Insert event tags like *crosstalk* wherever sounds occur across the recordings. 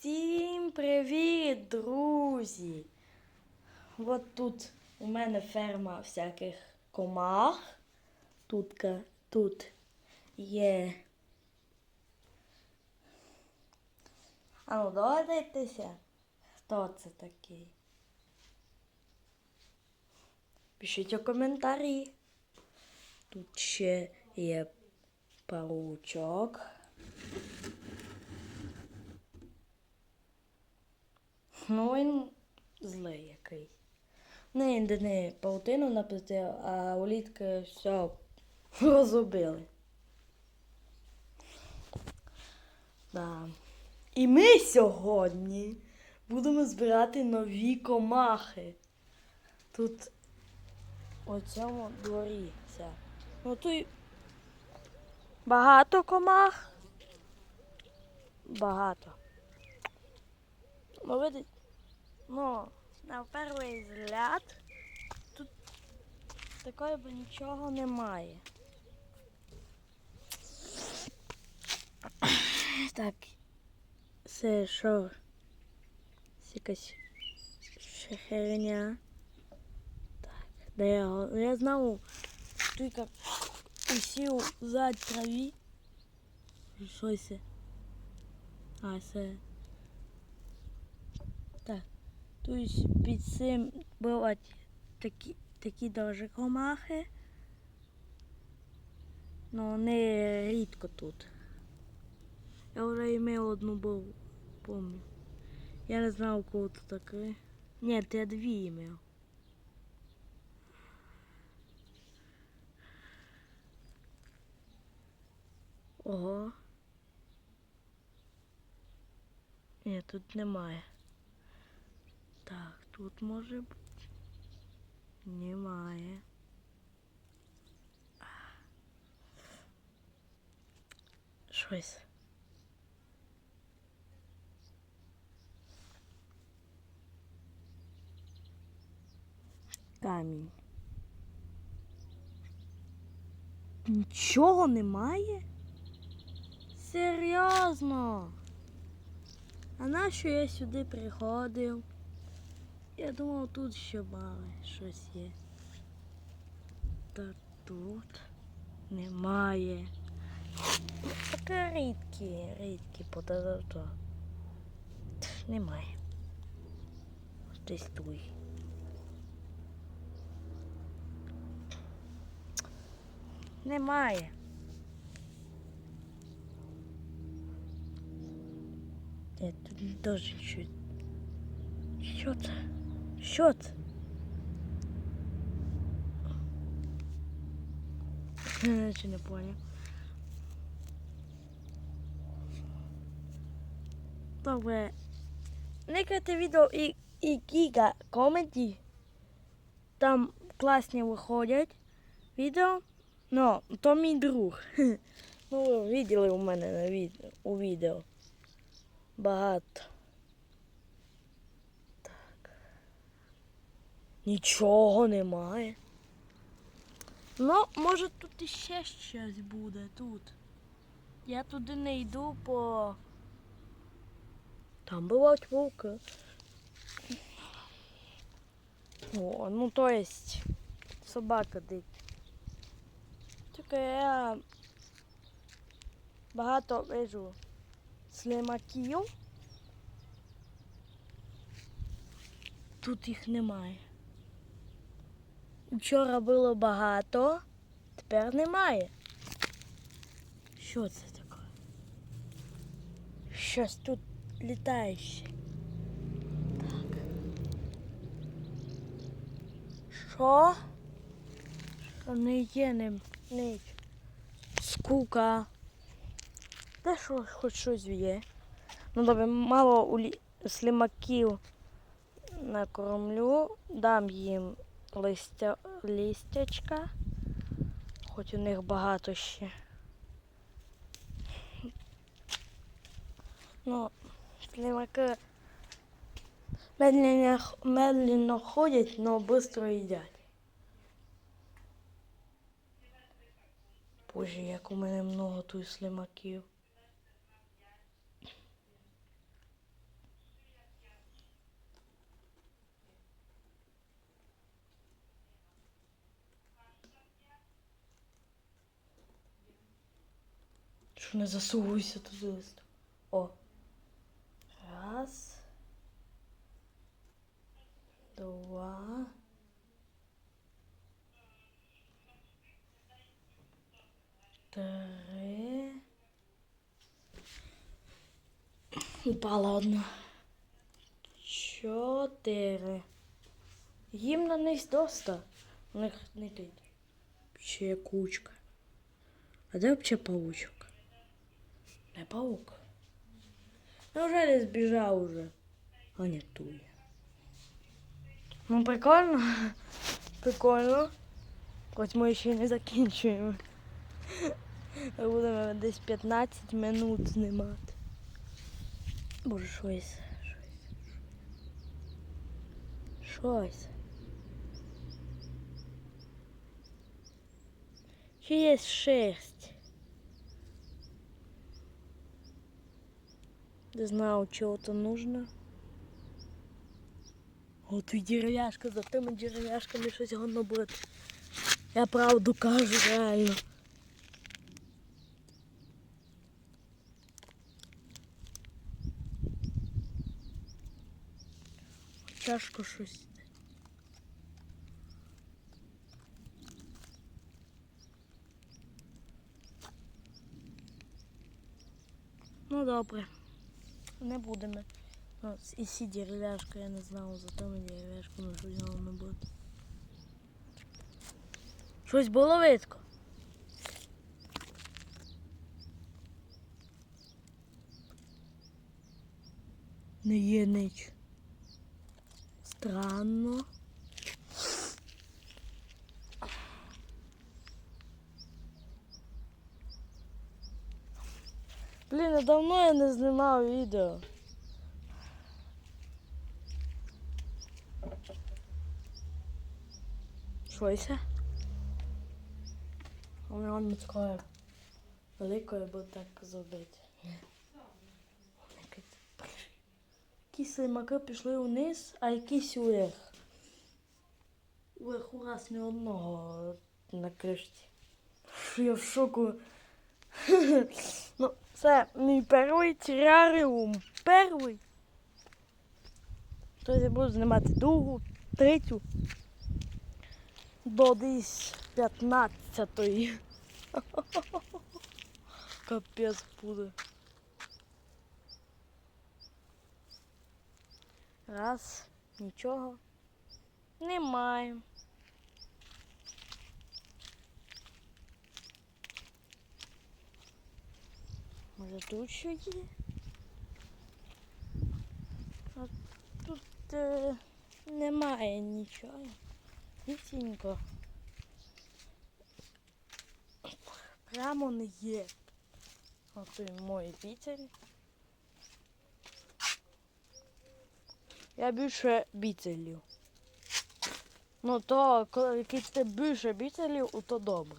Всім привіт, друзі! От тут у мене ферма всяких комах. Тут, тут є. А ну догадайтеся, хто це такий? Пишіть у коментарі. Тут ще є паучок. Ну, він злий який. Не, він де не паутину наплетив, а улітки все розубили. Да. І ми сьогодні будемо збирати нові комахи. Тут у цьому дворі. Ну тут багато комах. Багато. Ну, видите, ну, на перший взгляд тут такої б нічого немає. *coughs* Так, це що? Це якась херня. Так, де я, його- я знову тут як усів за траві. Що це? А, це. Тут під цим бувають такі, такі дуже комахи. Ну, вони рідко тут. Я вже імел одну був, помню. Я не знав, у кого тут таке. Ні, я дві імел. Ого. Ні, тут немає. Так, тут може бути. Немає. Щось. Камінь. Нічого немає? Серйозно? А нащо я сюди приходив? Я думав, тут ще мали щось є. Та тут немає. Таке рідкі, рідкі подадото. Немає. Десь тут. Немає. Ні, тут дуже щось. Що це? Що це? Не понял. Добре. Никайте відео і, і гіга коменті. Там класні виходять відео. Ну, то мій друг. *laughs* Ну, ви виділи у мене на відео, у відео. Багато. Нічого немає. Ну, може тут іще щось буде тут. Я туди не йду, бо там бувають вовки. О, ну то есть собака дик. Тільки я багато вижу слимаків. Тут їх немає. Вчора було багато, тепер немає. Що це таке? Щось тут літаюче. Так. Що? Що не є не, ніч. Скука. Де що хоч щось є? Ну добре, мало улі... слимаків накормлю, дам їм листя, листячка, хоч у них багато ще. Ну, слимаки медленно, медленно ходять, но швидко їдять. Боже, як у мене много тут слимаків. Що не засовуйся туди лист. О. Раз. Два. Три. Упала одна. Чотири. Їм на них доста. У них не йдуть. Ще кучка. А де взагалі паучок? Не паук. Неужели збіжав уже? А не тує. Ну прикольно. Прикольно. Хоч ми ще не закінчуємо. Ми Будемо десь 15 минут знімати. Боже. Щось. Щось. Чи є шерсть? Не знаю, чего то нужно. От і дерев'яшка, за тими дерев'яшками щось воно буде. Я правду кажу, реально. Чашку щось. Ну добре. Не будемо. Ну, і сі дерев'яшка, я не знав, ми тими нашу взяли на буде. Щось було видко. Не є ніч. Странно. Блін, а давно я не знімав відео. Щось? У мене такое великое буде так зробити. Якісь слимаки пішли вниз, а якісь уверх. Уверху раз ні одного на кришці. Я в шоку. *laughs* ну, це мій перший тераріум. Перший. Тобто я буду знімати другу, третю. До десь 15-ї. *laughs* Капець буде. Раз, нічого. Немає. Може тут що є? А тут е, немає нічого. Ніченько. Прямо не є. Ото і мої біцелі. Я більше біцелів. Ну то, коли ти більше біцелів, то добре.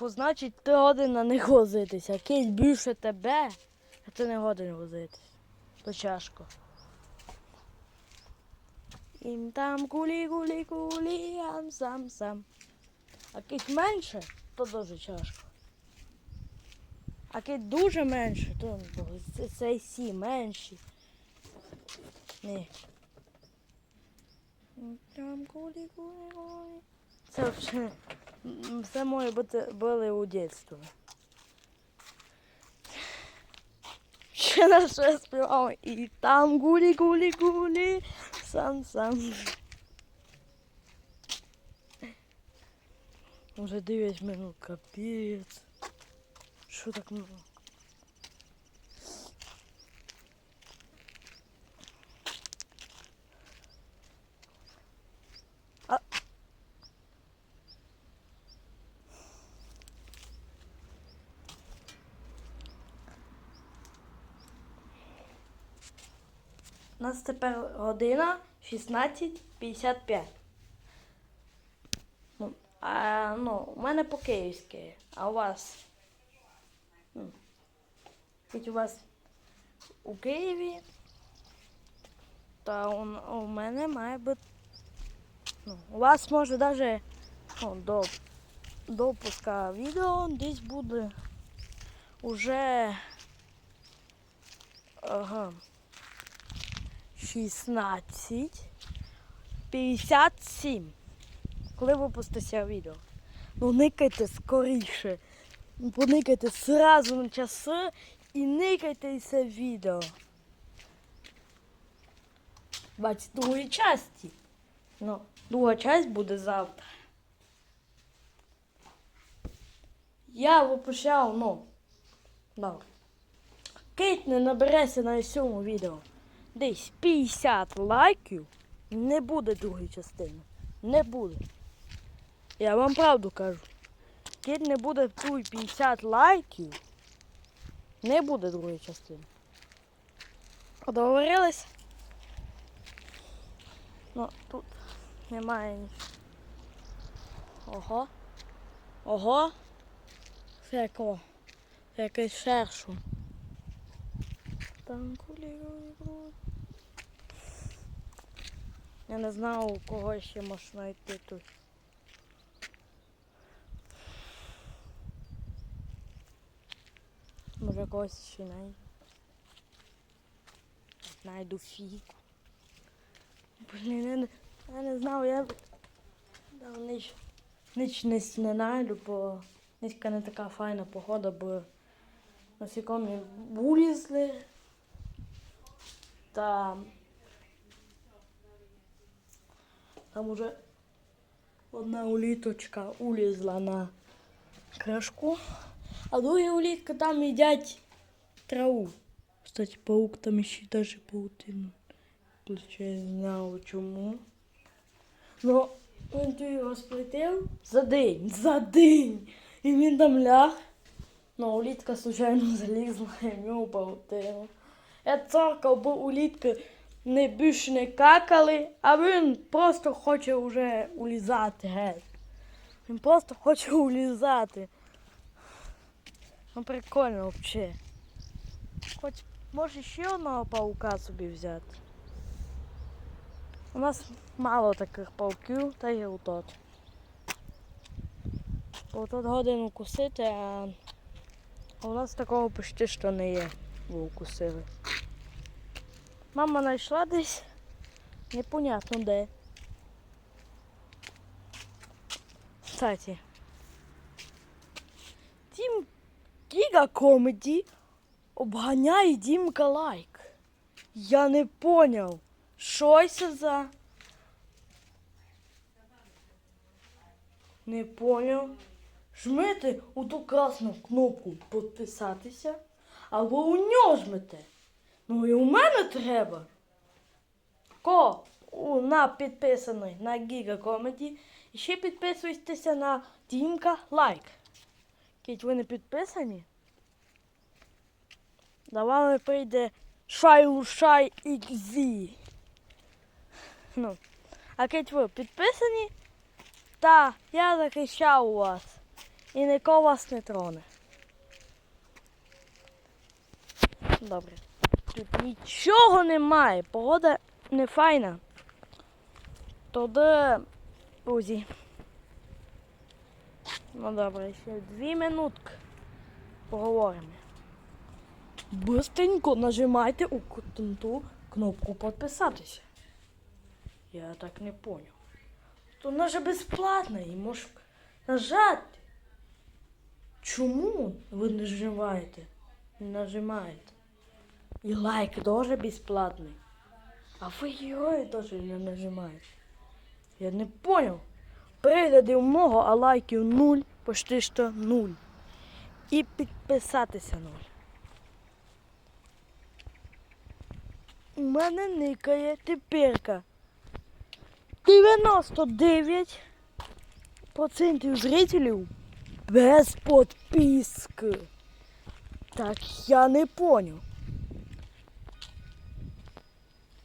Позначить, ти годин на них возитися. Якийсь більше тебе, а ти не годин возитись. То тяжко. Ім там кулі кулі кулі ам сам сам. А якийсь менше, то дуже тяжко. А якийсь дуже менше, то ну, це, це сі менші. Ні. Там кулі кулі кулі. Це взагалі все моє бути були у дитинстві. Ще на що співав і там гулі гулі гулі сам сам. Уже 9 минут, капець. Що так много? У нас тепер година 16.55. Ну, а, ну, у мене по-київськи, а у вас? Ну, у вас у Києві, та у, у мене має бути. Ну, у вас може навіть ну, до, до пуска відео десь буде уже ага, 16, 57. Коли випуститься відео? Ну никайте скоріше. Поникайте сразу на часи і никайте це відео. 22 часті. Ну, друга часть буде завтра. Я випущав, ну. Добре. Кейт не набереться на цьому відео. Десь 50 лайків. Не буде другої частини. Не буде. Я вам правду кажу. Кейт не буде тут 50 лайків. Не буде другої частини. Договорились? Ну, тут немає нічого. Ого. Ого. Це якого? Це якийсь шершун. Там кулірую. Я не знаю, у кого ще можна йти тут. Може когось ще найду. Найду фіку. Блін, я не, я не знав, я да, ніч, не, не найду, бо низька не така файна погода, бо насікомі вилізли. Та там уже одна уліточка улізла на кришку, а друга улітка там їдять траву. Кстати, паук там ще даже паутину. Я не знав чому. Ну, він тут його сплетив за день, за день. І він там ляг. Ну, улітка случайно *laughs* залізла і в нього паутину. Я царкав, бо улітки не більше не какали, а він просто хоче вже улізати геть. Він просто хоче улізати. Ну прикольно взагалі. Хоч може ще одного паука собі взяти. У нас мало таких пауків, та й отот. Бо тут годину кусити, а у нас такого почти що не є, бо укусили. Мама знайшла десь, непонятно де. Кстати, Тім Гіга Комеді обганяє Дімка лайк. Я не поняв. Що це за. Не поняв. Жмите у ту красну кнопку підписатися, або у нього жмете. Ну і у мене треба. Ко у, на підписаний на Giga Comedy. І ще підписуйтеся на Дімка Лайк. Кіть ви не підписані? Давай прийде Шай Шай XZ. Ну. А кіть ви підписані? Та я захищав вас. І нікого вас не троне. Добре. Тут нічого немає. Погода не файна. Тоді, друзі. Ну добре, ще дві минутки поговоримо. Быстренько нажимайте у ту кнопку підписатися. Я так не понял. То вона же безплатна і можеш нажати. Чому ви нажимаєте? Нажимаєте? І лайк теж безплатний. А ви герої теж не нажимаєте. Я не понял. Переглядів много, а лайків нуль, почти що нуль. І підписатися нуль. У мене никає теперка. 99% зрителів без подписки. Так я не понял.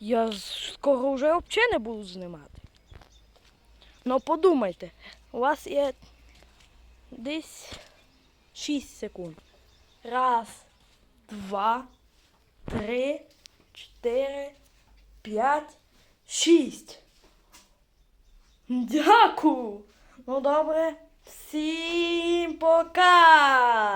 Я скоро вже взагалі не буду знімати. Ну подумайте, у вас є десь 6 секунд. Раз, два, три, чотири, п'ять, шість. Дякую. Ну добре. Всім пока!